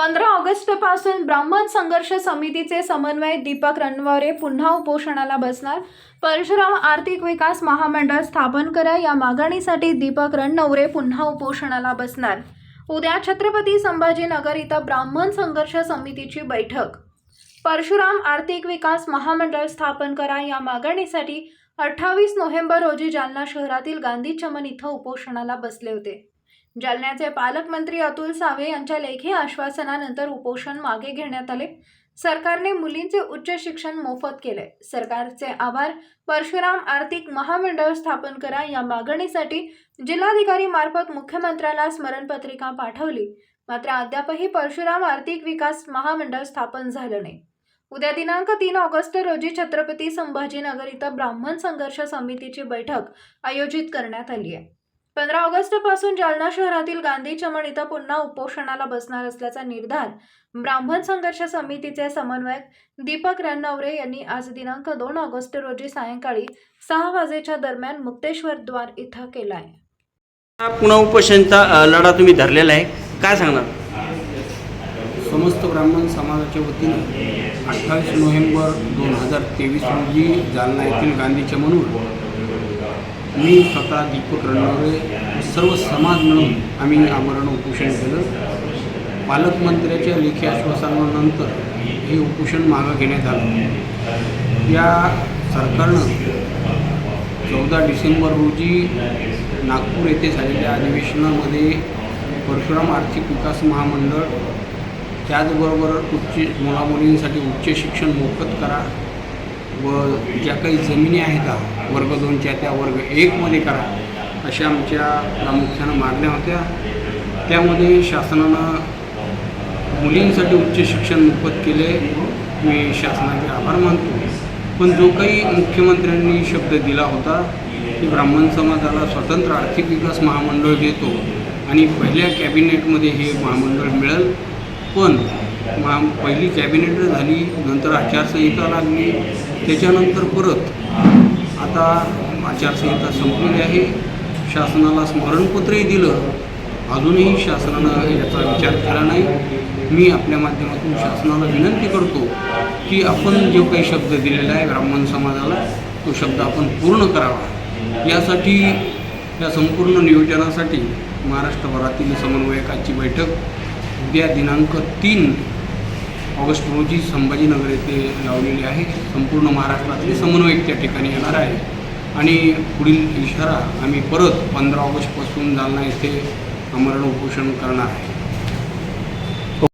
पंधरा ऑगस्टपासून ब्राह्मण संघर्ष समितीचे समन्वय दीपक रणवारे पुन्हा उपोषणाला बसणार. परशुराम आर्थिक विकास महामंडळ स्थापन करा या मागणीसाठी दीपक रणनवरे पुन्हा उपोषणाला बसणार. उद्या छत्रपती संभाजीनगर इथं ब्राह्मण संघर्ष समितीची बैठक. परशुराम आर्थिक विकास महामंडळ स्थापन करा या मागणीसाठी अठ्ठावीस नोव्हेंबर रोजी जालना शहरातील गांधी चमन इथं उपोषणाला बसले होते. जालन्याचे पालकमंत्री अतुल सावे यांच्या लेखी आश्वासनानंतर उपोषण मागे घेण्यात आले. सरकारने मुलींचे उच्च शिक्षण मोफत केले. सरकारचे आभार. परशुराम आर्थिक महामंडळ स्थापन करा या मागणीसाठी जिल्हाधिकारी मार्फत मुख्यमंत्र्याला स्मरणपत्रिका पाठवली. मात्र अद्यापही परशुराम आर्थिक विकास महामंडळ स्थापन झालं नाही. उद्या दिनांक तीन ऑगस्ट रोजी छत्रपती संभाजीनगर इथं ब्राह्मण संघर्ष समितीची बैठक आयोजित करण्यात आली आहे. पंधरा ऑगस्टपासून जालना शहरातील गांधी चमन इथं पुन्हा उपोषणाला बसणार असल्याचा निर्धार ब्राह्मण संघर्ष समितीचे समन्वयक दीपक रणनवरे यांनी आज दिनांक दोन ऑगस्ट रोजी सायंकाळी सहा वाजेच्या दरम्यान मुक्तेश्वर द्वार इथं केला आहे हा पुन्हा उपोषणचा लढा तुम्ही धरलेला आहे. काय सांगणार? समस्त ब्राह्मण समाजाच्या वतीनं अठ्ठावीस नोव्हेंबर दोन हजार तेवीस रोजी जालना येथील गांधीच्या म्हणून मी स्वतः दीपक रणवरे सर्व समाज मिळून आम्ही आमरण उपोषण केलं. पालकमंत्र्याच्या लेखी आश्वासनानंतर हे उपोषण मागं घेण्यात आलं. या सरकारनं चौदा डिसेंबर रोजी नागपूर येथे झालेल्या अधिवेशनामध्ये परशुराम आर्थिक विकास महामंडळ त्याचबरोबर उच्च मुलामुलींसाठी उच्च शिक्षण मोफत करा व ज्या काही जमिनी आहेत वर्ग दोनच्या त्या वर्ग एकमध्ये करा अशा आमच्या प्रामुख्यानं मागण्या होत्या. त्यामध्ये शासनानं मुलींसाठी उच्च शिक्षण मोफत केले. मी शासनाचे आभार मानतो. पण जो काही मुख्यमंत्र्यांनी शब्द दिला होता की ब्राह्मण समाजाला स्वतंत्र आर्थिक विकास महामंडळ देतो आणि पहिल्या कॅबिनेटमध्ये हे महामंडळ मिळेल. पण मा पहिली कॅबिनेट झाली नंतर आचारसंहिता लागली त्याच्यानंतर परत आता आचारसंहिता संपलेली आहे. शासनाला स्मरणपत्रही दिलं. अजूनही शासनानं याचा विचार केला नाही. मी आपल्या माध्यमातून शासनाला विनंती करतो की आपण जो काही शब्द दिलेला आहे ब्राह्मण समाजाला तो शब्द आपण पूर्ण करावा. यासाठी या संपूर्ण नियोजनासाठी महाराष्ट्रभरातील समन्वयकाची बैठक उद्या दिनांक तीन ऑगस्ट रोजी संभाजीनगर येथे लावलेली आहे. संपूर्ण महाराष्ट्रातले समन्वयक त्या ठिकाणी येणार आहे आणि पुढील इशारा आम्ही परत पंधरा ऑगस्टपासून जालना येथे आमरण उपोषण करणार आहे.